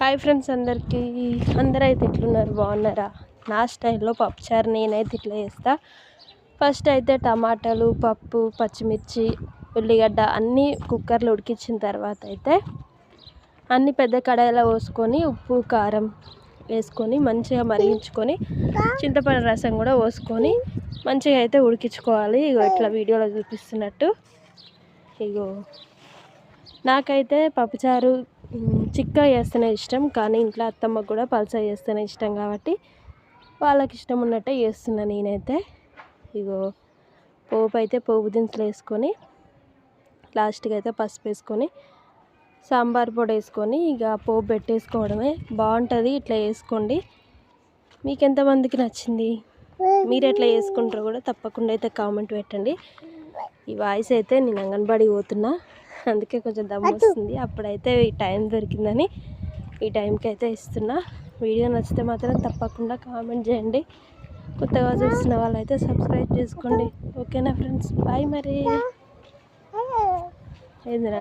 Hi friends అందరికీ. అందరూ అయితే ఎట్లున్నారు? బాగున్నారా? నా స్టైల్లో పప్పుచారు నేనైతే ఇట్లా చేస్తా. ఫస్ట్ అయితే టమాటాలు పప్పు పచ్చిమిర్చి ఉల్లిగడ్డ అన్నీ కుక్కర్లో ఉడికించిన తర్వాత అయితే అన్ని పెద్ద కడాయిలో పోసుకొని ఉప్పు కారం వేసుకొని మంచిగా మరిగించుకొని చింతపండు రసం కూడా పోసుకొని మంచిగా అయితే ఉడికించుకోవాలి. ఇగో ఇట్లా వీడియోలో చూపిస్తున్నట్టు. ఇగో నాకైతే పప్పుచారు చిక్క చేస్తేనే ఇష్టం కానీ ఇంట్లో అత్తమ్మకు కూడా పలసగా చేస్తేనే ఇష్టం కాబట్టి వాళ్ళకి ఇష్టం ఉన్నట్టే చేస్తున్నా నేనైతే. ఇగో పోపు అయితే పోపు దినుసులు వేసుకొని లాస్ట్కి అయితే పసుపు వేసుకొని సాంబార్ పొడి వేసుకొని ఇక పోపు పెట్టేసుకోవడమే. బాగుంటుంది ఇట్లా వేసుకోండి మీకు ఎంతమందికి నచ్చింది? మీరు ఎట్లా చేసుకుంటారో కూడా తప్పకుండా అయితే కామెంట్ పెట్టండి. ఈ వాయిస్ అయితే నేను అంగన్వాడీ పోతున్నా. అందుకే కొంచెం దమ్ము వస్తుంది. అప్పుడైతే ఈ టైం దొరికిందని ఈ టైంకి అయితే ఇస్తున్నా. వీడియో నచ్చితే మాత్రం తప్పకుండా కామెంట్ చేయండి. కొత్తగా చూస్తున్న వాళ్ళైతే సబ్స్క్రైబ్ చేసుకోండి. ఓకేనా ఫ్రెండ్స్? బాయ్ మరి. ఏందిరా?